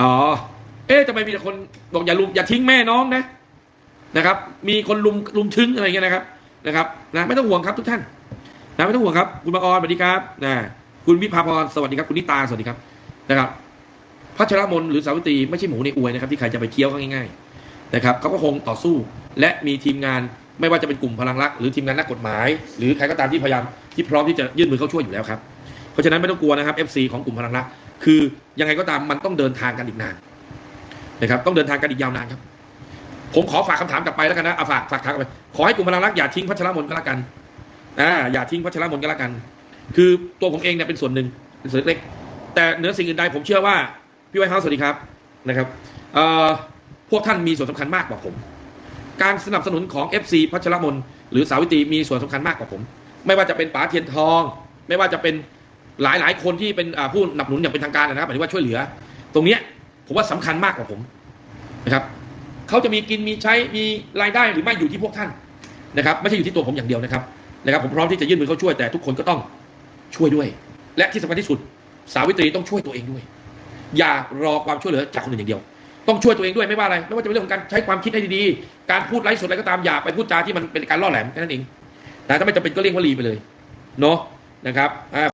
อ๋อ เอ๊ะทำไมมีแต่คนบอกอย่าลุมอย่าทิ้งแม่น้องนะนะครับ มีคนลุมลุมทึ้งอะไรอย่างเงี้ยนะครับนะครับนะไม่ต้องห่วงครับทุกท่านนะไม่ต้องห่วงครับ คุณบางออนสวัสดีครับนะคุณวิภาพรสวัสดีครับ คุณนิตาสวัสดีครับนะครับพัชรมนหรือสาวิตรีไม่ใช่หมูในอวยนะครับที่ใครจะไปเคี้ยวเขาง่ายๆนะครับเขาก็คงต่อสู้และมีทีมงานไม่ว่าจะเป็นกลุ่มพลังรัก หรือทีมงานนักกฎหมาย หรือใครก็ตามที่พยายามที่พร้อมที่จะยื่นมือเข้าช่วยอยู่แล้วครับ เพราะฉะนั้นไม่ต้องกลัวนะครับ FC ของกลุ่มพลังรัก คือ ยังไงก็ตามมันต้องเดินทางกันอีกนานนะครับ ต้องเดินทางกันอีกยาวนานครับ ผมขอฝากคำถามกลับไปแล้วกันนะเอาฝากฝากถามกลับไปขอให้กลุ่มพลังรักอย่าทิ้งพัชรมนก็แล้วกันอ่าอย่าทิ้งพัชรมนก็แล้วกัน คือตัวผมเองเนี่ยเป็นส่วนหนึ่งเป็นส่วนเล็ก แต่เหนือสิ่งอื่นใดผมเชื่อว่าพี่ไวท์เฮาส์สวัสดีครับนะครับเอ่อพวกท่านมีส่วนสำคัญมากกว่าผม การสนับสนุนของ FC พัชรมนหรือสาวิตรีมีส่วนสำคัญมากกว่าผม ไม่ว่าจะเป็นป๋าเทียนทอง ไม่ว่าจะเป็น หลายหลายคนที่เป็นผู้สนับสนุนอย่างเป็นทางการนะครับหมายถึงว่าช่วยเหลือ ตรงเนี้ยผมว่าสำคัญมากกว่าผมนะครับเขาจะมีกินมีใช้มีรายได้หรือไม่อยู่ที่พวกท่านนะครับ ไม่ใช่อยู่ที่ตัวผมอย่างเดียวนะครับนะครับผมพร้อมที่จะยื่นมือเขาช่วยแต่ทุกคนก็ต้องช่วยด้วย และที่สำคัญที่สุด สาวิตรีต้องช่วยตัวเองด้วย อย่ารอความช่วยเหลือจากคนอื่นอย่างเดียว ต้องช่วยตัวเองด้วยไม่ว่าอะไร ไม่ว่าจะเป็นเรื่องของการใช้ความคิดให้ดีๆ การพูดไร้สดอะไรก็ตามอย่าไปพูดจาที่มันเป็นการล่อแหลมแค่นั้นเองนะถ้าไม่จำเป็นก็เลี่ยงวลีไปเลยเนาะนะครับ